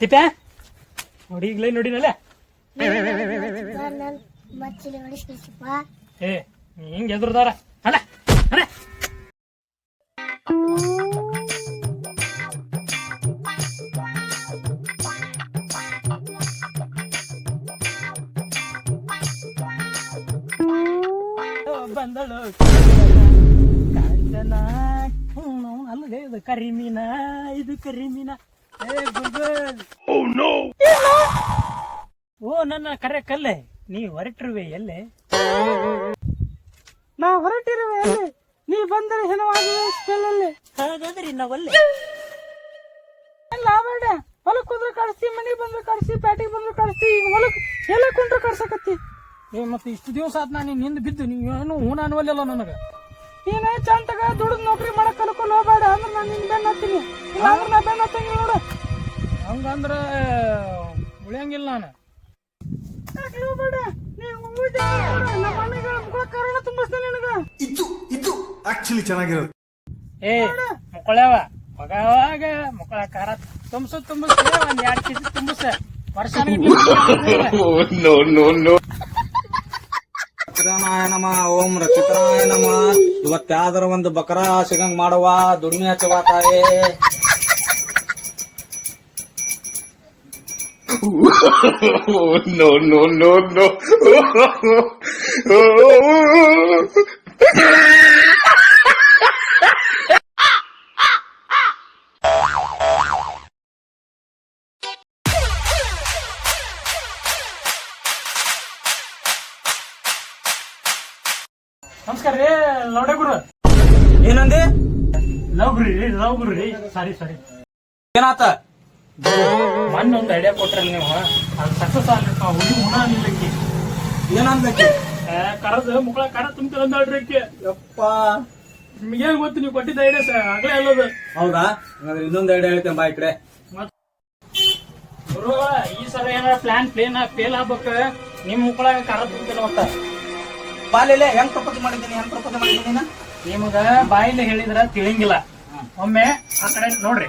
ತಿಪ್ಪ? ನೋಡಿ, ಈಗಲೇ ನೋಡಿನಲ್ಲ ಏ, ಹಿಂಗ್ ಎದುರ್ದಾರ. ಅಲ್ಲ ಅಲ್ಲ. ಬಂದಳು. ಕಾಂಚನ ಅಲ್ಲದೆ ಇದು ಕರಿಮೀನ ಇದು ಕರಿಮೀನ. ಓ ನನ್ನ ಕರೆ ಕಲ್ಲೆ. ನೀ ಹೊರಟಿರುವೆ ಎಲ್ಲೆ? ನಾ ಹೊರಟಿರುವೆ ಎಲ್ಲೆ? ನೀ ಬಂದರೆ ಹೆಣವಾಗುವೆ ಸ್ಪೆಲ್ಲಲ್ಲಿ ಹಾಗಾದ್ರೆ ನಾವಲ್ಲೇ ಇಲ್ಲ ಬೇಡ ಹೊಲಕ್ ಹೋದ್ರೆ ಕಳಿಸಿ ಮನೆಗೆ ಬಂದ್ರೆ ಕಳಿಸಿ ಪ್ಯಾಟಿಗೆ ಬಂದ್ರೆ ಕಳಿಸಿ ಈಗ ಹೊಲಕ್ ಎಲ್ಲ ಕುಂಟ್ರೆ ಕಳ್ಸಕತ್ತಿ. ಏ ಮತ್ತೆ ಇಷ್ಟು ದಿವಸ ಆತ್ ನಾನು ನಿಂದ ಬಿದ್ದು ನೀವು ಏನು ಹೂನ ಅನ್ವಲ್ಲ ನನಗ? ನೀನೇ ಚಂತಗ ದುಡ್ದು ನೌಕರಿ ಮಾಡಕ್ ಕಲ್ಕೊಂಡು ಹೋಗ್ಬೇಡ ಅಂದ್ರೆ ನಾನು ನಿನ್ ಬೆನ್ನ ಹತ್ತೀನಿ. ಇಲ್ಲ ಅಂದ್ರೆ ಹಂಗಂದ್ರ ಉಳಿಯಂಗಿಲ್ಲ ನಾನು. ಇದು ಇದು ಆಕ್ಚುಲಿ ಚೆನ್ನಾಗಿರೋದು. ಏ ಮಗವಾಗ ಮುಕ್ಕಳ ಖಾರ ತುಂಬಿಸು ತುಂಬಿಸ್ತೇ ಒಂದ್ ಎರಡ್ ಕೆಜಿ ತುಂಬಿಸ. ವರ್ಷ ರಚಿತನಾಯ ನಮ ಓಂ ರಚಿತ್ರಾಯ ನಮ ಇವತ್ತಾದ್ರ ಒಂದು ಬಕರ ಸಿಗಂಗ್ ಮಾಡುವ ದುಡಿಮೆ ಹಚ್ಚುವ ತಾಯೇ. No, no, no, no. ನಮಸ್ಕಾರ ರೀ ಲೌಡೆ ಗುರು. ಏನಂದಿ? ಲವ್ ಗುರು ರೀ ಲವ್ ಗುರು ರೀ ಸಾರಿ ಸಾರಿ. ಏನಾತ? ಒಂದು ಐಡಿಯಾ ಕೊಟ್ರಲ್ಲ ನೀವು. ಅದು ಸಕ್ಸಸ್ ಆಗ್ಲಿಕ್ಕ ಹುಡುಗಿ ಹುಣ ನಿಲ್ಲಕ್ಕೆ ಏನಂದಕ್ಕೆ ಕರದ್ ಮುಕ್ಕಳ ಖಾರ ತುಂಬ್ತದ ಅಂದಾಳ್ರಿ ಆಕಿ ಯಪ್ಪ. ನಿಮ್ಗೆ ಗೊತ್ತು ನೀವು ಕೊಟ್ಟಿದ್ದ ಐಡಿಯಾ ಆಗ್ಲೇ ಅಲ್ಲದು ಹೌದಾ? ಹಂಗಾದ್ರೆ ಇನ್ನೊಂದ್ ಐಡಿಯಾ ಹೇಳ್ತೇನೆ ಬಾ ಈ ಕಡೆ. ಗುರು ಈ ಸಲ ಏನಾರ ಪ್ಲಾನ್ ಪ್ಲೇನ್ ಫೇಲ್ ಆಗ್ಬೇಕ? ನಿಮ್ ಮುಕ್ಕಳಾಗ ಖಾರ ತುಂಬ್ತೇನೆ ಮತ್ತ. ಬಾಲಿಲೆ ಹೆಂಗ್ ಪ್ರಪೋಸ್ ಮಾಡಿದ್ದೀನಿ ಹೆಂಗ್ ಪ್ರಪೋಸ್ ಮಾಡಿದ್ದೀನಿ? ನಿಮಗ ಬಾಯಿಲೆ ಹೇಳಿದ್ರ ತಿಳಿಂಗಿಲ್ಲ. ಒಮ್ಮೆ ಆ ಕಡೆ ನೋಡ್ರಿ.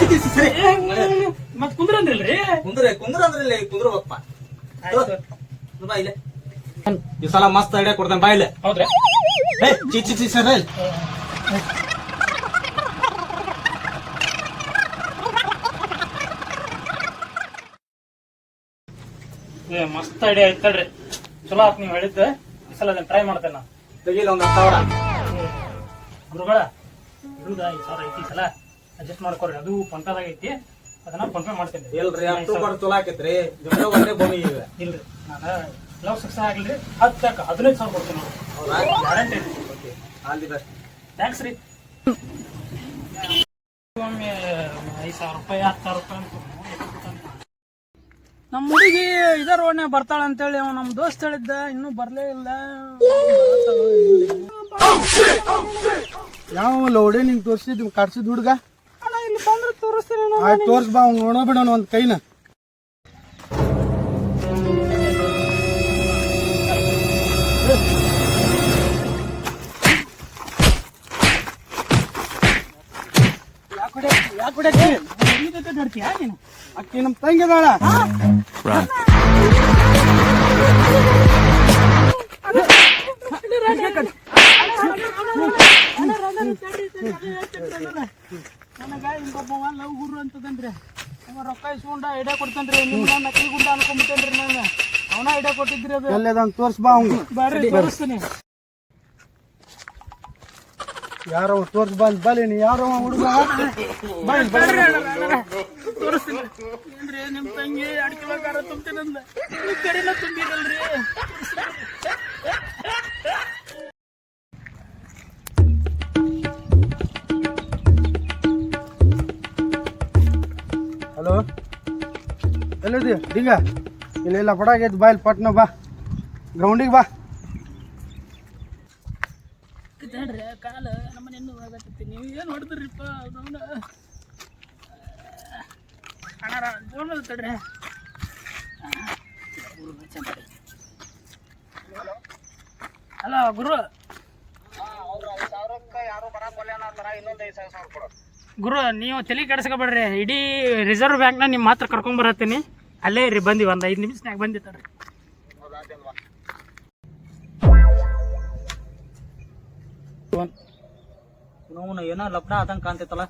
ನೀ ನಾ ನೀ ನಾ ಅಲೆ ಬಾ ಕುಂದ್ರ ಮತ್ ಕುಂದ್ರಂದ್ರಲ್ರಿ ಕುಂದ್ರೆ ಕುಂದ್ರ ಅಂದ್ರೆ ಇಲ್ಲಿ ಬಾ ಇಲ್ಲೇ. ಈ ಸಲ ಮಸ್ತ್ ಐಡಿಯಾ ಕೊಡ್ತೇನೆ ಬಾ ಇಲ್ಲೇ. ಹೌದ್ರಿ? ಏ ಚಿ ಸರ್ ಏ ಮಸ್ತ್ ಐಡಿಯಾ ಐತಲ್ರಿ ಚಲೋ ಆತ್ ನೀವು ಹೇಳಿದ್ದೆ. ಈ ಸಲ ಅದನ್ನ ಟ್ರೈ ಮಾಡ್ತೇನೆ ನಾನು. ತೆಗಿಲ್ಲ ಒಂದ್ ಹತ್ತು ಸಾವಿರ. ಗುರುಗಳ ಇರುದ ಈ ಸಾವಿರ ಐತಿ ಸಲ? ಅಡ್ಜಸ್ಟ್ ಮಾಡ್ಕೊಡ್ರಿ ಅದು ಫೋನ್ಪೇದಾಗ ಐತಿ ಅದನ್ನ ಫೋನ್ಪೇ ಮಾಡ್ತೇನೆ. ಇಲ್ರಿ ಚಲೋ ಆಕೈತ್ರಿ. ಜೊತೆ ಒಂದೇ ಭೂಮಿ ಇಲ್ರಿ. ನಾನು ಲವ್ ಸಕ್ಸಸ್ ಆಗ್ಲಿ ಹತ್ತಕ್ಕ ಹದಿನೈದು ಸಾವಿರ ಕೊಡ್ತೀನಿ ನೋಡಿ guarantee okay all the best thanks ರೀ. ಒಮ್ಮೆ ಐದು ಸಾವಿರ ರೂಪಾಯಿ ಹತ್ತು ಸಾವಿರ ರೂಪಾಯಿ ಅಂತ ನಮ್ಮ ಹುಡುಗಿ ಇದ ರೋಡ್ನ್ಯಾಗ ಬರ್ತಾಳ ಅಂತೇಳಿ ಅವ ನಮ್ ದೋಸ್ತ್ ಹೇಳಿದ್ದ. ಇನ್ನೂ ಬರ್ಲೇ ಇಲ್ಲ. ಯಾವ ಲೋಡೆ ನಿಂಗೆ ತೋರಿಸಿದ್ ಕಟ್ಸಿದ್ ಹುಡುಗ? ಅಣ್ಣ ತೋರಿಸ್ತೀನಿ. ಆಯ್ತು ತೋರ್ಸ್ ಬಾ ಅವ್ನು ನೋಡೋಬಿಡೋಣ ಒಂದ್ ಕೈನ ಅಕ್ಕಿ ನಮ್ಮ ತಂಗಿ ಅದಾಳ ನನಗ ಲವ್ ಗುರು ಅಂತದಂದ್ರೆ ಅವ ರೊಕ್ಕ ಇಸ್ಕೊಂಡ ಐಡಿಯಾ ಕೊಡ್ತಾನ್ರಿ ನಿಮ್ಮ ನಕಲಿ ಗುಂಡ ಅನ್ಕೊಂಬಿಟ್ಟೇನ್ರಿ ನಾನು. ಅವನ ಐಡಿಯಾ ಕೊಟ್ಟಿದ್ರಿ ಅದು. ತೋರ್ಸ್ ಬಾ ಅವ್ನು. ಬರ್ರಿ ತೋರಿಸ್ತೀನಿ. ಯಾರೋ ತೋರ್ಸ್ ಬಂದ್ ಬಲಿ ನೀ ಯಾರೋ ಹುಡುಗ. ತೋರಿಸ್ತೀನಿ. ಏನ್ರಿ ನಿಮ್ ತಂಗಿ ಅಡಿಕೆ ಈ ಕಡೆನ ತುಂಬಿರಲ್ರಿ ಎಲ್ಲಿದ್ದೀವಿ ಡಿಂಗ ಇಲ್ಲೆಲ್ಲ ಕೊಡಾಗೈತಿ ಬಾ ಇಲ್ಲಿ ಪಟ್ನ ಬಾ. ಗ್ರೌಂಡಿಗೆ ಬಾ. ಹಲೋ ಕಾಲ ನಮ್ಮನೆ ಇನ್ನೂ ಆಗತ್ತೈತಿ ನೀವು ಏನು ಹೊಡೆದ್ರಿಪ್ಪ ಅದನ್ನ ಅಣ್ಣಾರ ಜೋಳ ತಡ್ರಿ ಹಲೋ ಗುರು. ಗುರು, ನೀವು ತಲೆ ಕೆಡಿಸ್ಕೊಬೇಡ್ರಿ. ಇಡೀ ರಿಸರ್ವ್ ಬ್ಯಾಂಕ್ನ ನಿಮ್ಮ ಮಾತ್ರ ಕರ್ಕೊಂಡ್ ಬರತ್ತೀನಿ. ಅಲ್ಲೇ ಇರಿ ಬಂದಿ ಒಂದು ಐದು ನಿಮಿಷನಾಗ ಬಂದಿ ತಡ್ರಿ. ಅವನು ಏನೋ ಲಪ್ನ ಆದಂಗೆ ಕಾಣ್ತೈತಲ್ಲ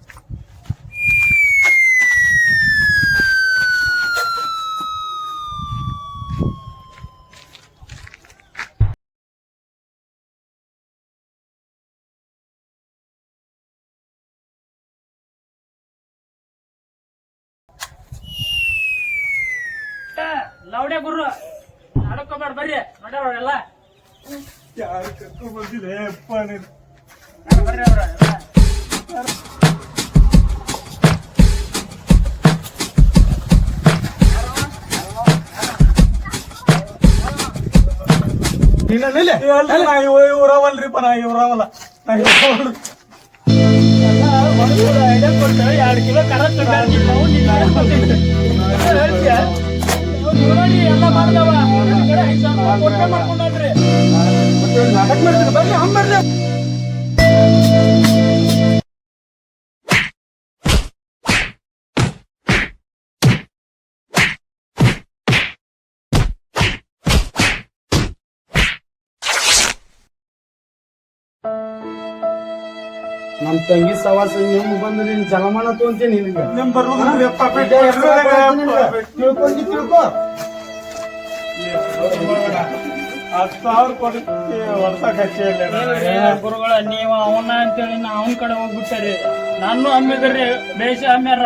ಲೌಡೆ ಗುರು. ಆಡಕೋಬೇಡ ಬರ್ರಿ. ನೋಡ್ಯಾರ ಎಲ್ಲ ಬರ್ರಿ ಅವ್ರ ಎಲ್ಲ. ಇವ್ರವಲ್ರಿಪ್ಪ ನಾ ಇವ್ರವಲ್ಲ ನಾ ಇವ್ರವಲ್ಲ ಎರಡು ಕಿಲೋ ಕರ ಮಾಡ್ದವ. ಐದ್ ಸಾವಿರ ರೂಪಾಯಿ ಹಂಗ್ ಬರ್ರಿ ನಮ್ ತಂಗಿ ಸವಾಸ ನಿಮ್ ಬಂದು ನಿನ್ ಜಲಮಾನ ತೊಗೊಂತೀನಿ ನಿನಗೆ. ನಿಮ್ ತಿಳ್ಕೊಂಡಿ ತಿಳ್ಕೊ. ಹತ್ತು ಸಾವಿರ ಕೊಡಿ ವರ್ಷಕ್ಕೆ ಹಚ್ಚಿ ಏ ಗುರುಗಳ ನೀವು ಅವನ ಅಂತೇಳಿ ನಾ ಅವನ ಕಡೆ ಹೋಗ್ಬಿಟ್ಟರಿ. ನಾನು ಅಮ್ಮಿದ್ರಿ ಬೇಷ ಅಮ್ಯಾರ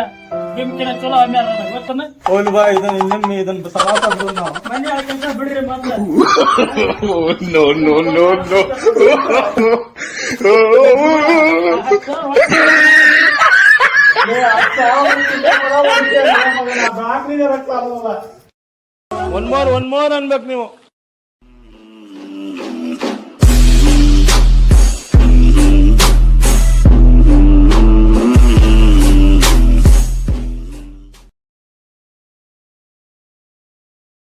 ನಿಮ್ಕಿನ ಚಲೋ ಅಮ್ಯಾರ ನನಗ್ ಗೊತ್ತನ? ಹೋಲ್ ಬಾ ಇದನ್ನ ನಿಮ್ ಇದನ್ನ ಸಮಾಸ ನಾವು. ಮನೆ ಹಾಕಂತ ಬಿಡ್ರಿ ಮೊದ್ಲು. no, no, no, no. One more one more ಅನ್ಬೇಕು ನೀವು